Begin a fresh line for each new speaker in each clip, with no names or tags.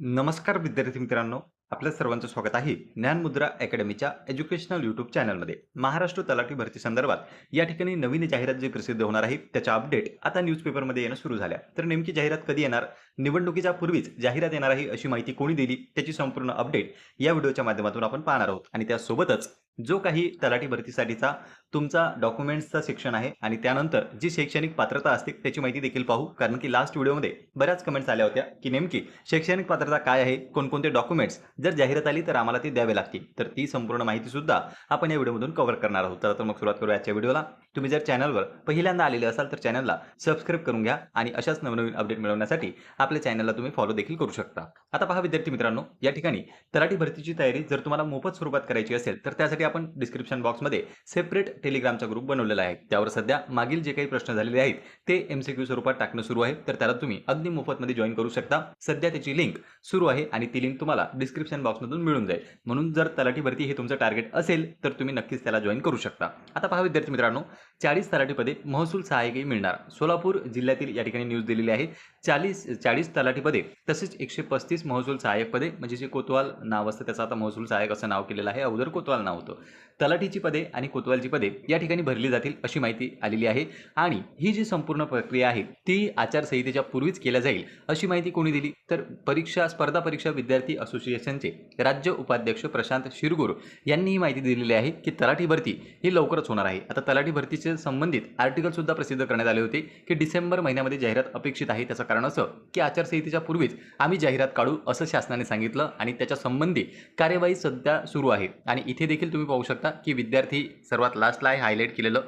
नमस्कार विद्यार्थी मित्रांनो आपल्या सर्वांचं स्वागत आहे ज्ञानमुद्रा अकॅडमीच्या एज्युकेशनल यूट्यूब चॅनलमध्ये. महाराष्ट्र तलाठी भरती संदर्भात या ठिकाणी नवीन जाहिरात जी प्रसिद्ध होणार आहे त्याच्या अपडेट आता न्यूजपेपरमध्ये येणं सुरू झाल्या. तर नेमकी जाहिरात कधी येणार निवडणुकीच्या पूर्वीच जाहिरात येणार आहे अशी माहिती कोणी दिली त्याची संपूर्ण अपडेट या व्हिडिओच्या माध्यमातून आपण पाहणार आहोत. आणि त्यासोबतच जो काही तलाठी भरतीसाठीचा तुमचा डॉक्युमेंट्सचा सेक्शन आहे आणि त्यानंतर जी शैक्षणिक पात्रता असते त्याची माहिती देखील पाहू. कारण की लास्ट व्हिडिओमध्ये बऱ्याच कमेंट्स आल्या होत्या की नेमकी शैक्षणिक पात्रता काय आहे कोणकोणते डॉक्युमेंट्स जर जाहिरात आली तर आम्हाला ती द्यावे लागतील. तर ती संपूर्ण माहिती सुद्धा आपण या व्हिडिओमधून कव्हर करणार आहोत. तर आता मग सुरुवात करू आजच्या व्हिडिओला. तुम्ही जर चॅनलवर पहिल्यांदा आलेले असाल तर चॅनलला सबस्क्राईब करून घ्या आणि अशाच नवनवीन अपडेट मिळवण्यासाठी आपल्या चॅनलला तुम्ही फॉलो देखील करू शकता. आता पहा विद्यार्थी मित्रांनो या ठिकाणी तलाठी भरतीची तयारी जर तुम्हाला मोफत स्वरूपात करायची असेल तर त्यासाठी आपण डिस्क्रिप्शन बॉक्समध्ये सेपरेट टेलिग्रामचा ग्रुप बनवलेला आहे. त्यावर सध्या मागील जे काही प्रश्न झालेले आहेत ते एमसीक्यू स्वरूपात टाकणं सुरू आहे. तर त्याला तुम्ही अगदी मोफतमध्ये जॉईन करू शकता. सध्या त्याची लिंक सुरू आहे आणि ती लिंक तुम्हाला डिस्क्रिप्शन बॉक्समधून मिळून जाईल. म्हणून जर तलाठी भरती हे तुमचं टार्गेट असेल तर तुम्ही नक्कीच त्याला जॉईन करू शकता. आता पहा विद्यार्थी मित्रांनो चाळीस तलाठीपदे महसूल सहाय्यकही मिळणार. सोलापूर जिल्ह्यातील या ठिकाणी न्यूज दिलेली आहे. चाळीस चाळीस तलाठीपदे तसेच एकशे पस्तीस महसूल सहाय्यक पदे म्हणजे जे कोतवाल नाव असतं त्याचं आता महसूल सहाय्यक असं नाव केलेलं आहे. अगोदर कोतवाल नाव होतं. तलाठीची पदे आणि कोतवालची पदे या ठिकाणी भरली जातील अशी माहिती आलेली आहे. आणि ही जी संपूर्ण प्रक्रिया आहे ती आचारसंहितेच्या पूर्वीच केल्या जाईल अशी माहिती कोणी दिली? तर परीक्षा स्पर्धा परीक्षा विद्यार्थी असोसिएशनचे राज्य उपाध्यक्ष प्रशांत शिरगुर यांनी ही माहिती दिलेली आहे की तलाठी भरती ही लवकरच होणार आहे. आता तलाठी भरतीचे संबंधित आर्टिकलसुद्धा प्रसिद्ध करण्यात आले होते की डिसेंबर महिन्यामध्ये जाहिरात अपेक्षित आहे त्याचं कारण असं की आचारसंहितेच्या पूर्वीच आम्ही जाहिरात काढू असं शासनाने सांगितलं आणि त्याच्या संबंधी कार्यवाही सध्या सुरू आहे. आणि इथे देखील तुम्ही पाहू शकता की विद्यार्थी सर्वात लास्टला आहे हायलाईट केलेलं.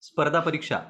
स्पर्धा परीक्षा.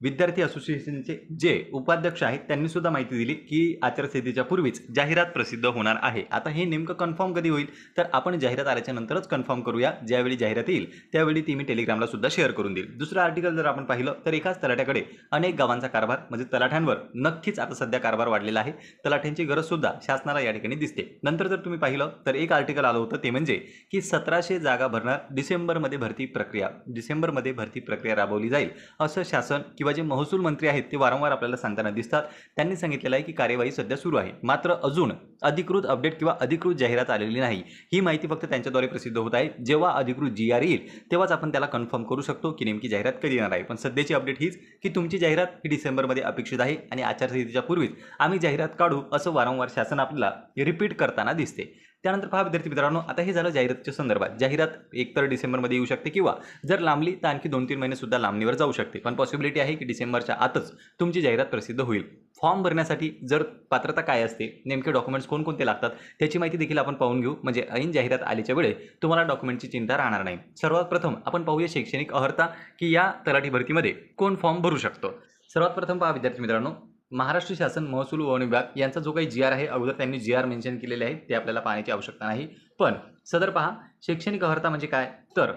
विद्यार्थी असोसिएशनचे जे उपाध्यक्ष आहेत त्यांनी सुद्धा माहिती दिली की आचारसंहितेच्या पूर्वीच जाहिरात प्रसिद्ध होणार आहे. आता हे नेमकं कन्फर्म कधी होईल? तर आपण जाहिरात आल्याच्या नंतरच कन्फर्म करूया. ज्यावेळी जाहिरात येईल त्यावेळी ती मी टेलिग्रामला सुद्धा शेअर करून देईल. दुसरं आर्टिकल जर आपण पाहिलं तर एकाच तलाठ्याकडे अनेक गावांचा कारभार म्हणजे तलाठ्यांवर नक्कीच आता सध्या कारभार वाढलेला आहे. तलाठ्यांची गरज सुद्धा शासनाला या ठिकाणी दिसते. नंतर जर तुम्ही पाहिलं तर एक आर्टिकल आलं होतं ते म्हणजे की सतराशे जागा भरणार डिसेंबरमध्ये भरती प्रक्रिया डिसेंबरमध्ये भरती प्रक्रिया राबवली जाईल असं शासन किंवा जे महसूल मंत्री आहेत ते वारंवार आपल्याला सांगताना दिसतात. त्यांनी सांगितलेलं आहे की कार्यवाही सध्या सुरू आहे. मात्र अजून अधिकृत अपडेट किंवा अधिकृत जाहिरात आलेली नाही. ही माहिती फक्त त्यांच्याद्वारे प्रसिद्ध होत आहे. जेव्हा अधिकृत जी आर येईल तेव्हाच आपण त्याला कन्फर्म करू शकतो की नेमकी जाहिरात कधी येणार आहे. पण सध्याची अपडेट हीच की तुमची जाहिरात ही डिसेंबरमध्ये अपेक्षित आहे आणि आचारसंहितेच्या पूर्वीच आम्ही जाहिरात काढू असं वारंवार शासन आपल्याला रिपीट करताना दिसते. त्यानंतर पहा विद्यार्थी मित्रांनो आता हे झालं जाहिरातीच्या संदर्भात. जाहिरात एकतर डिसेंबरमध्ये येऊ शकते किंवा जर लांबली तर आणखी दोन तीन महिने सुद्धा लांबणीवर जाऊ शकते. पण पॉसिबिलिटी आहे की डिसेंबरच्या आतच तुमची जाहिरात प्रसिद्ध होईल. फॉर्म भरण्यासाठी जर पात्रता काय असते नेमके डॉक्युमेंट्स कोणकोणते लागतात त्याची माहिती देखील आपण पाहून घेऊ. म्हणजे ऐन जाहिरात आल्याच्या वेळे तुम्हाला डॉक्युमेंटची चिंता राहणार नाही. सर्वात प्रथम आपण पाहूया शैक्षणिक अर्हता की या तलाठी भरतीमध्ये कोण फॉर्म भरू शकतो. सर्वात प्रथम पहा विद्यार्थी मित्रांनो महाराष्ट्र शासन महसूल वन विभाग यांचा जो काही जी आर आहे अगोदर त्यांनी जी आर मेन्शन केलेले आहे ते आपल्याला पाहण्याची आवश्यकता नाही. पण सदर पहा शैक्षणिक अर्हता म्हणजे काय? तर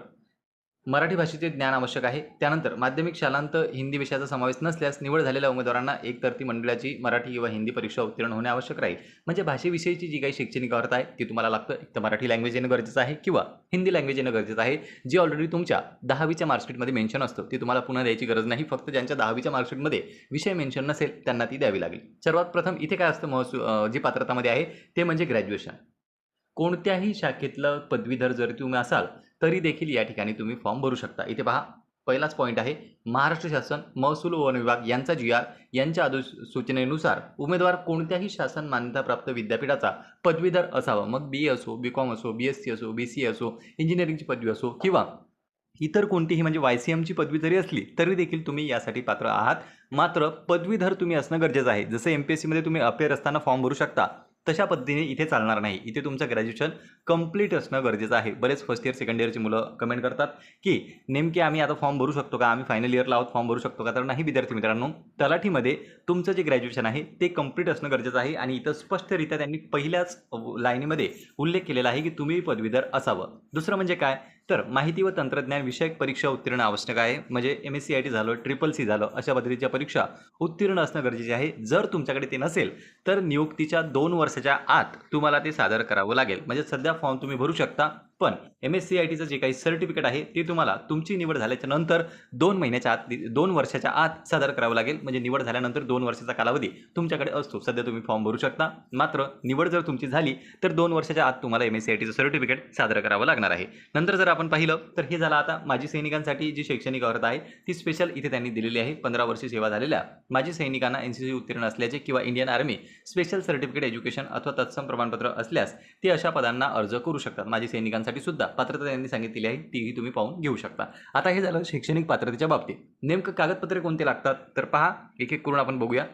मराठी भाषेचे ज्ञान आवश्यक आहे. त्यानंतर माध्यमिक शालांत हिंदी विषयाचा समावेश नसल्यास निवड झालेल्या उमेदवारांना एक तर ती मंडळाची मराठी किंवा हिंदी परीक्षा उत्तीर्ण होणे आवश्यक राहील. म्हणजे भाषेविषयीची जी काही शैक्षणिक अर्थ आहे ती तुम्हाला लागतं. एक तर मराठी लँग्वेज येणं गरजेचं आहे किंवा हिंदी लँग्वेज येणं गरजेचं आहे जी ऑलरेडी तुमच्या दहावीच्या मार्कशीटमध्ये मेन्शन असतं. ती तुम्हाला पुन्हा द्यायची गरज नाही. फक्त ज्यांच्या दहावीच्या मार्कशीटमध्ये विषय मेन्शन नसेल त्यांना ती द्यावी लागेल. सर्वात प्रथम इथे काय असतं महसू जी पात्रतामध्ये आहे ते म्हणजे ग्रॅज्युएशन कोणत्याही शाखेतलं पदवीधर जर तुम्ही असाल तरी देखील या ठिकाणी तुम्ही फॉर्म भरू शकता. इथे पहा पहिलाच पॉईंट आहे. महाराष्ट्र शासन महसूल वन विभाग यांचा जी आर यांच्या सूचनेनुसार उमेदवार कोणत्याही शासन मान्यताप्राप्त विद्यापीठाचा पदवीधर असावा. मग बी ए असो बी कॉम असो बी एस सी असो बी सी असो इंजिनिअरिंगची पदवी असो किंवा इतर कोणतीही म्हणजे वाय सी एमची पदवी जरी असली तरी देखील तुम्ही यासाठी पात्र आहात. मात्र पदवीधर तुम्ही असणं गरजेचं आहे. जसं एम पी एस सीमध्ये तुम्ही अपेअर असताना फॉर्म भरू शकता. तशा पद्धतीने इथे चालणार नाही. इथे तुमचं ग्रॅज्युएशन कंप्लीट असणं गरजेचं आहे. बरेच फर्स्ट इयर सेकंड इयरची मुलं कमेंट करतात की नेमके आम्ही आता फॉर्म भरू शकतो का? आम्ही फायनल इयरला आहोत फॉर्म भरू शकतो का? तर नाही विद्यार्थी मित्रांनो तलाठीमध्ये तुमचं जे ग्रॅज्युएशन आहे ते कंप्लीट असणं गरजेचं आहे आणि इथं स्पष्टरित्या त्यांनी पहिल्याच लाईनीमध्ये उल्लेख केलेला आहे की तुम्ही पदवीधर असावं. दुसरं म्हणजे काय? तर माहिती व तंत्रज्ञान विषयक परीक्षा उत्तीर्ण आवश्यक आहे. म्हणजे M S C I T झालं ट्रिपल सी झालं अशा पद्धतीच्या परीक्षा उत्तीर्ण असणं गरजेचे आहे. जर तुमच्याकडे ते नसेल तर नियुक्तीच्या दोन वर्षाच्या आत तुम्हाला ते सादर करावं लागेल. म्हणजे सध्या फॉर्म तुम्ही भरू शकता. पण एम एस सी आय टीचं जे काही सर्टिफिकेट आहे ते तुम्हाला तुमची निवड झाल्याच्यानंतर दोन महिन्याच्या आत दोन वर्षाच्या आत सादर करावं लागेल. म्हणजे निवड झाल्यानंतर दोन वर्षाचा कालावधी तुमच्याकडे असतो. सध्या तुम्ही फॉर्म भरू शकता. मात्र निवड जर तुमची झाली तर दोन वर्षाच्या आत तुम्हाला एम एस सी आय टीचं सर्टिफिकेट सादर करावं लागणार आहे. नंतर जर आपण पाहिलं तर हे झालं आता माजी सैनिकांसाठी जी शैक्षणिक अर्हता आहे ती स्पेशल इथे त्यांनी दिलेली आहे. पंधरा वर्षी सेवा झालेल्या माजी सैनिकांना एन सी सी उत्तीर्ण असल्याचे किंवा Indian army special certificate education अथवा तत्सम प्रमाणपत्र असल्यास ते अशा पदांना अर्ज करू शकतात. माजी सैनिकांसाठी सुद्धा पात्रता त्यांनी सांगितलेली आहे तीही तुम्ही पाहून घेऊ शकता. आता हे झालं शैक्षणिक पात्रतेच्या बाबतीत. नेमकं कागदपत्रे कोणते लागतात? तर पहा एक एक करून आपण बघूया.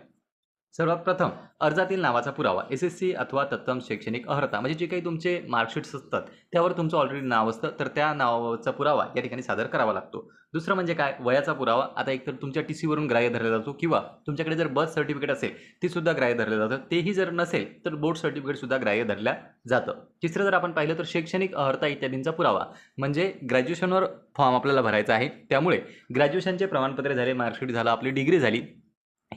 सर्वात प्रथम अर्जातील नावाचा पुरावा एस एस सी अथवा तत्तम शैक्षणिक अर्हता म्हणजे जे काही तुमचे मार्कशीट्स असतात त्यावर तुमचं ऑलरेडी नाव असतं तर त्या नावाचा पुरावा या ठिकाणी सादर करावा लागतो. दुसरं म्हणजे काय? वयाचा पुरावा आता एकतर तुमच्या टी सीवरून ग्राह्य धरला जातो किंवा तुमच्याकडे जर बर्थ सर्टिफिकेट असेल ते सुद्धा ग्राह्य धरलं जातं. तेही जर नसेल तर बोर्ड सर्टिफिकेट सुद्धा ग्राह्य धरल्या जातं. तिसरं जर आपण पाहिलं तर शैक्षणिक अर्हता इत्यादींचा पुरावा म्हणजे ग्रॅज्युएशनवर फॉर्म आपल्याला भरायचा आहे. त्यामुळे ग्रॅज्युएशनचे प्रमाणपत्र झाले मार्कशीट झालं आपली डिग्री झाली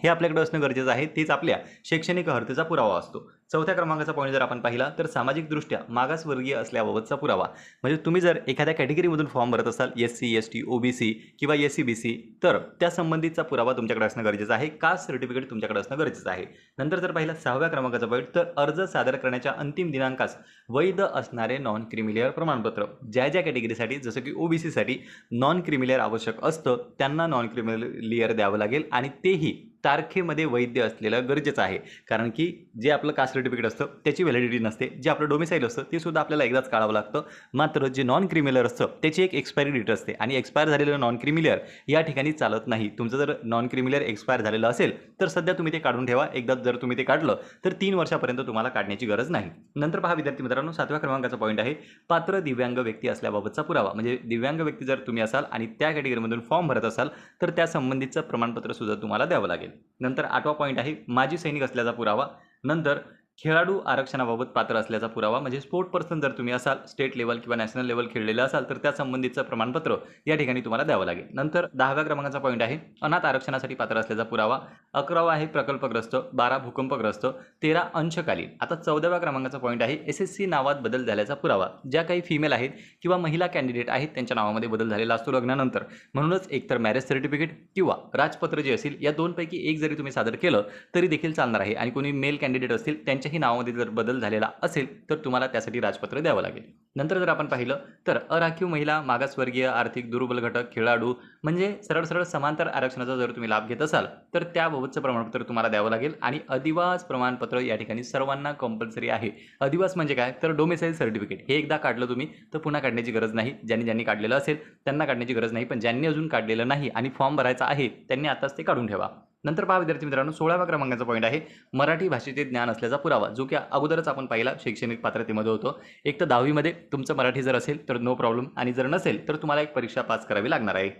हे आपल्याकडे असणं गरजेचं आहे. तेच आपल्या शैक्षणिक अर्हतेचा पुरावा असतो. चौथ्या क्रमांकाचा पॉईंट जर आपण पाहिला तर सामाजिकदृष्ट्या मागासवर्गीय असल्याबाबतचा पुरावा. म्हणजे तुम्ही जर एखाद्या कॅटेगरीमधून फॉर्म भरत असाल S C S T O B C किंवा एस सी बी सी तर त्या संबंधीचा पुरावा तुमच्याकडे असणं गरजेचं आहे. कास्ट सर्टिफिकेट तुमच्याकडे असणं गरजेचं आहे. नंतर जर पाहिला सहाव्या क्रमांकाचा पॉईंट तर अर्ज सादर करण्याच्या अंतिम दिनांकास वैध असणारे नॉन क्रिमिलेअर प्रमाणपत्र. ज्या ज्या कॅटेगरीसाठी जसं की ओ बी सीसाठी नॉन क्रिमिलेअर आवश्यक असतं त्यांना नॉन क्रिमिलेअर द्यावं लागेल आणि तेही तारखेमध्ये वैध असलेलं गरजेचं आहे. कारण की जे आपलं कास्ट सर्टिफिकेट असतं त्याची व्हॅलिडिटी नसते. जे आपलं डोमिसाईल असतं ते सुद्धा आपल्याला एकदाच काढावं लागतं. मात्र जे नॉन क्रिमिलर असतं त्याची एक एक्सपायरी डेट असते. आणि एक्सपायर झालेलं नॉन क्रिमिलर या ठिकाणी चालत नाही. तुमचं जर नॉन क्रिमिलर एक्सपायर झालेलं असेल तर सध्या तुम्ही ते काढून ठेवा. एकदा जर तुम्ही ते काढलं तर तीन वर्षापर्यंत तुम्हाला काढण्याची गरज नाही. नंतर पहा विद्यार्थी मित्रांनो सातव्या क्रमांकाचा पॉईंट आहे. पात्र दिव्यांग व्यक्ती असल्याबाबतचा पुरावा. म्हणजे दिव्यांग व्यक्ती जर तुम्ही असाल आणि त्या कॅटेगरीमधून फॉर्म भरत असाल तर त्या संबंधितचं प्रमाणपत्र सुद्धा तुम्हाला द्यावं लागेल. नंतर आठवा पॉईंट आहे माजी सैनिक असल्याचा पुरावा. नंतर खेळाडू आरक्षणाबाबत पात्र असल्याचा पुरावा म्हणजे स्पोर्ट पर्सन जर तुम्ही असाल स्टेट लेवल किंवा नॅशनल लेवल खेळलेलं असाल तर त्या संबंधीचं प्रमाणपत्र या ठिकाणी तुम्हाला द्यावं लागेल. नंतर दहाव्या क्रमांकाचा पॉईंट आहे अनाथ आरक्षणासाठी पात्र असल्याचा पुरावा. अकरावा आहे प्रकल्पग्रस्त बारा भूकंपग्रस्त तेरा अंशकालीन. आता चौदाव्या क्रमांकाचा पॉईंट आहे एस एस सी नावात बदल झाल्याचा पुरावा. ज्या काही फिमेल आहेत किंवा महिला कॅन्डिडेट आहेत त्यांच्या नावामध्ये बदल झालेला असतो लग्नानंतर. म्हणूनच एकतर मॅरेज सर्टिफिकेट किंवा राजपत्र जे असेल या दोनपैकी एक जरी तुम्ही सादर केलं तरी देखील चालणार आहे. आणि कोणी मेल कॅन्डिडेट असतील त्यांच्या त्यांच्याही नावामध्ये जर बदल झालेला असेल तर तुम्हाला त्यासाठी राजपत्र द्यावं लागेल. नंतर जर आपण पाहिलं तर अराखीव महिला मागासवर्गीय आर्थिक दुर्बल घटक खेळाडू म्हणजे सरळ सरळ समांतर आरक्षणाचा जर तुम्ही लाभ घेत असाल तर त्याबाबतचं प्रमाणपत्र तुम्हाला द्यावं लागेल. आणि अधिवास प्रमाणपत्र या ठिकाणी सर्वांना कंपल्सरी आहे. अधिवास म्हणजे काय? तर डोमेसाईल सर्टिफिकेट हे एकदा काढलं तुम्ही तर पुन्हा काढण्याची गरज नाही. ज्यांनी ज्यांनी काढलेलं असेल त्यांना काढण्याची गरज नाही पण ज्यांनी अजून काढलेलं नाही आणि फॉर्म भरायचा आहे त्यांनी आताच ते काढून ठेवा. नंतर पहा विद्यार्थी मित्रांनो सोळाव्या क्रमांकाचा पॉईंट आहे. मराठी भाषेचे ज्ञान असल्याचा पुरावा जो की अगोदरच आपण पाहिला शैक्षणिक पात्रतेमध्ये होतो. एक तर दहावीमध्ये तुमचं मराठी जर असेल तर नो प्रॉब्लेम आणि जर नसेल तर तुम्हाला एक परीक्षा पास करावी लागणार आहे.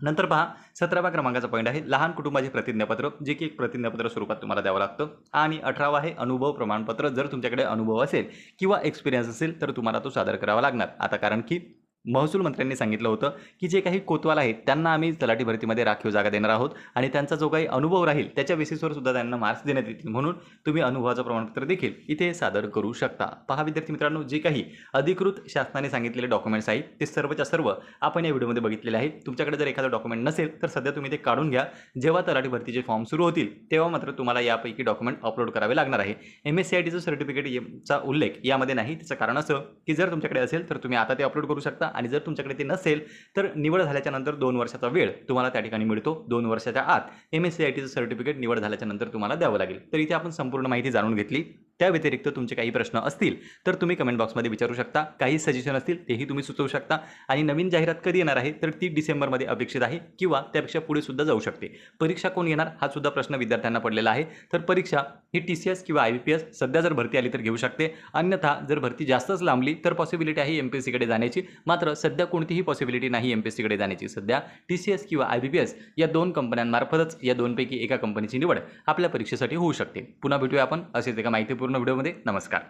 नंतर पहा सतराव्या क्रमांकाचा पॉईंट आहे. लहान कुटुंबाचे प्रतिज्ञापत्र जे की एक प्रतिज्ञापत्र स्वरूपात तुम्हाला द्यावं लागतं. आणि अठरावा आहे अनुभव प्रमाणपत्र. जर तुमच्याकडे अनुभव असेल किंवा एक्सपिरियन्स असेल तर तुम्हाला तो सादर करावा लागणार. आता कारण की महसूल मंत्र्यांनी सांगितलं होतं की जे काही कोतवाल आहेत त्यांना आम्ही तलाठी भरतीमध्ये राखीव जागा देणार आहोत आणि त्यांचा जो काही अनुभव राहील त्याच्या बेसिसवर सुद्धा त्यांना मार्क्स देण्यात येतील. म्हणून तुम्ही अनुभवाचं प्रमाणपत्र देखील इथे सादर करू शकता. पहा विद्यार्थी मित्रांनो जे काही अधिकृत शासनाने सांगितलेले डॉक्युमेंट्स आहेत ते सर्वच्या सर्व आपण या व्हिडिओमध्ये बघितलेले आहेत. तुमच्याकडे जर एखादं डॉक्युमेंट नसेल तर सध्या तुम्ही ते काढून घ्या. जेव्हा तलाठी भरतीचे फॉर्म सुरू होतील तेव्हा मात्र तुम्हाला यापैकी डॉक्युमेंट अपलोड करावे लागणार आहे. एम एस सी आय टीचं सर्टिफिकेटचा उल्लेख यामध्ये नाही. त्याचं कारण असं की जर तुमच्याकडे असेल तर तुम्ही आता ते अपलोड करू शकता. आणि जर तुमच्याकडे ते नसेल तर निवड झाल्याच्यानंतर दोन वर्षाचा वेळ तुम्हाला त्या ठिकाणी मिळतो. दोन वर्षाच्या आत एम एस सी आय टीचं सर्टिफिकेट निवड झाल्याच्यानंतर तुम्हाला द्यावं लागेल. तर इथे आपण संपूर्ण माहिती जाणून घेतली. त्या व्यतिरिक्त तुमचे काही प्रश्न असतील तर तुम्ही कमेंट बॉक्समध्ये विचारू शकता. काही सजेशन असतील तेही तुम्ही सुचवू शकता. आणि नवीन जाहिरात कधी येणार आहे तर ती डिसेंबरमध्ये अपेक्षित आहे किंवा त्यापेक्षा पुढे सुद्धा जाऊ शकते. परीक्षा कोण येणार हा सुद्धा प्रश्न विद्यार्थ्यांना पडलेला आहे. तर परीक्षा ही टी सी एस किंवा आय बी पी एस सध्या जर भरती आली तर घेऊ शकते. अन्यथा जर भरती जास्तच लांबली तर पॉसिबिलिटी आहे एम पी सीकडे जाण्याची. मात्र सध्या कोणतीही पॉसिबिलिटी नाही एम पी एस सीकडे जाण्याची. सध्या टी सी एस किंवा आय बी पी एस या दोन कंपन्यांमार्फतच या दोनपैकी एका कंपनीची निवड आपल्या परीक्षेसाठी होऊ शकते. पुन्हा भेटूया आपण असेच एका माहितीपूर्ण व्हिडिओमध्ये. नमस्कार.